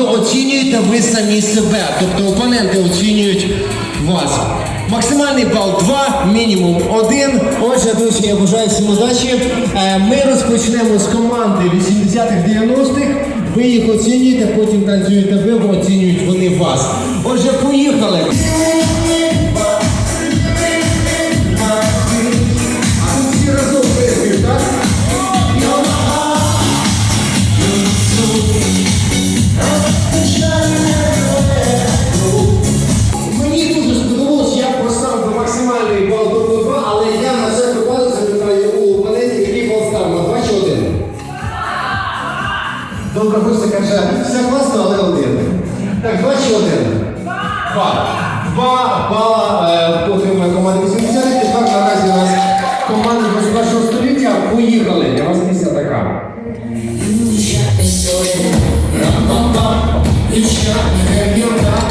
оцінюєте ви самі себе, тобто опоненти оцінюють вас. Максимальний бал 2, мінімум 1. Отже, друзі, я бажаю всім удачі. Е, Ми розпочнемо з команди 80-х 90-х. Ви їх оцінюєте, потім танцюєте ви, оцінюють вони вас. Отже, Мені дуже сподобалось, я поставив максимальний бал до 2, але я на це випадок запитаю у опонентів, який став на 2 чи 1. Добре, гостя каже, все класно, але один. Так, 2 чи 1? 2. 2 бала е, отримує команда 80 Тепер наразі у нас команда 21 століття. Поїхали. Для вас місця така. You shot me, then.